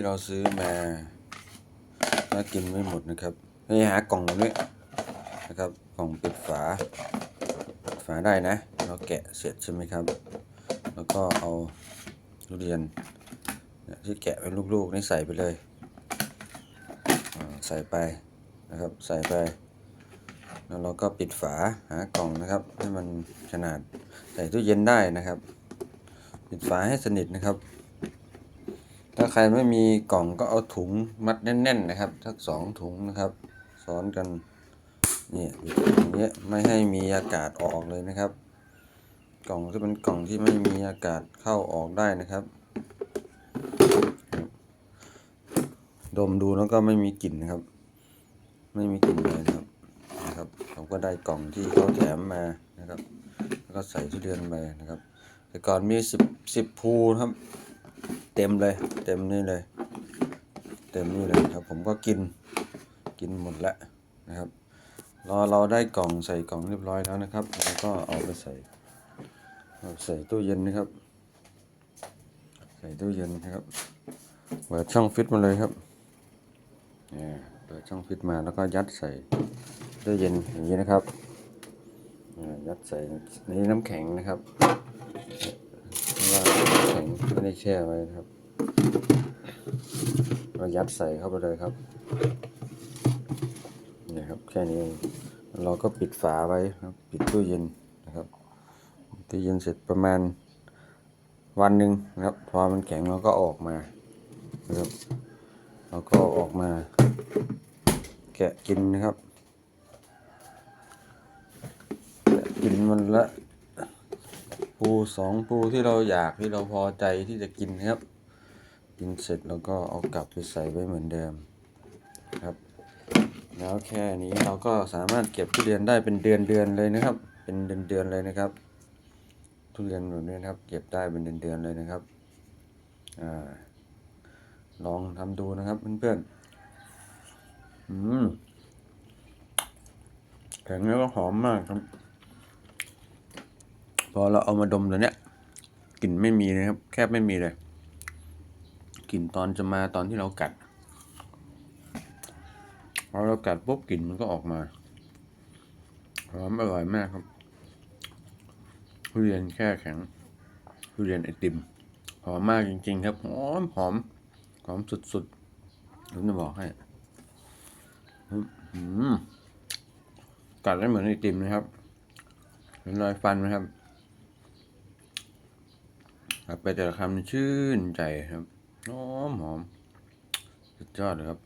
ที่เราซื้อมาถ้ากินไม่หมดนะครับให้หากล่องแบบนี้นะครับกล่องปิดฝาฝาได้นะ เราแกะเสร็จใช่ไหมครับ แล้วก็เอาทุเรียนเนี่ยที่แกะเป็นลูกๆนี่ใส่ไปเลยใส่ไปนะครับใส่ไป แล้วเราก็ปิดฝาหากล่องนะครับ ให้มันขนาดใส่ตู้เย็นได้นะครับ ปิดฝาให้สนิทนะครับ ถ้าใครไม่มีกล่องก็เอาถุงมัดแน่น ๆ นะครับสักสองถุงนะครับ ซ้อนกันนี่ปิดอย่างเงี้ยไม่ให้มีอากาศออกเลยนะครับ กล่องที่เป็นกล่องที่ไม่มีอากาศเข้าออกได้นะครับ ดมดูแล้วก็ไม่มีกลิ่นนะครับ ไม่มีกลิ่นเลยนะครับนะครับผมก็ได้กล่องที่เขาแถมมานะครับ แล้วก็ใส่ทุเรียนไปนะครับ แต่ก่อนมีสิบสิบภูครับ เต็มเลย เต็มนี่เลย เต็มนี่เลยครับ ผมก็กินกินหมดแล้วนะครับรอเราได้กล่องใส่กล่องเรียบร้อยแล้วนะครับแล้วก็เอาไปใส่เอาใส่ตู้เย็นนะครับ ใส่ตู้เย็นนะครับเปิดช่องฟิตมาเลยครับเนี่ยเปิดช่องฟิตมาแล้วก็ยัดใส่ตู้เย็นอย่างนี้นะครับยัดใส่ในน้ำแข็งนะครับว่าน้ำแข็งไม่ได้แช่ไว้นะครับ เรายัดใส่เข้าไปเลยครับนี่ครับแค่นี้เองเราก็ปิดฝาไว้ครับ ปิดตู้เย็นนะครับตู้เย็นเสร็จประมาณวันหนึ่งนะครับ พอมันแข็งเราก็ออกมานะครับเราก็ออกมาแกะกินนะครับแกะกินมันละปูสองปูที่เราอยากที่เราพอใจที่จะกินนะครับ กินเสร็จแล้วก็เอากลับไปใส่ไว้เหมือนเดิมครับ แล้วแค่นี้เราก็สามารถเก็บทุเรียนได้เป็นเดือนเดือนเลยนะครับ เป็นเดือนเดือนเลยนะครับ ทุเรียนแบบนี้นะครับ เก็บได้เป็นเดือนๆเลยนะครับอ่าลองทำดูนะครับเพื่อนๆอืมแข็งแล้วก็หอมมากครับ พอเราเอามาดมแล้วเนี่ยกลิ่นไม่มีเลยครับ แคบไม่มีเลย กลิ่นตอนจะมาตอนที่เรากัดพอเรากัดปุ๊บกลิ่นมันก็ออกมาหอมอร่อยมากครับทุเรียนแช่แข็งทุเรียนไอติมหอมมากจริง ๆ ครับหอมหอมหอมสุดๆผมจะบอกให้กัดได้เหมือนไอติมนะครับเห็นรอยฟันไหมครับไปแต่ละคำชื่นใจครับ หอมหอมสุดยอดเลยครับ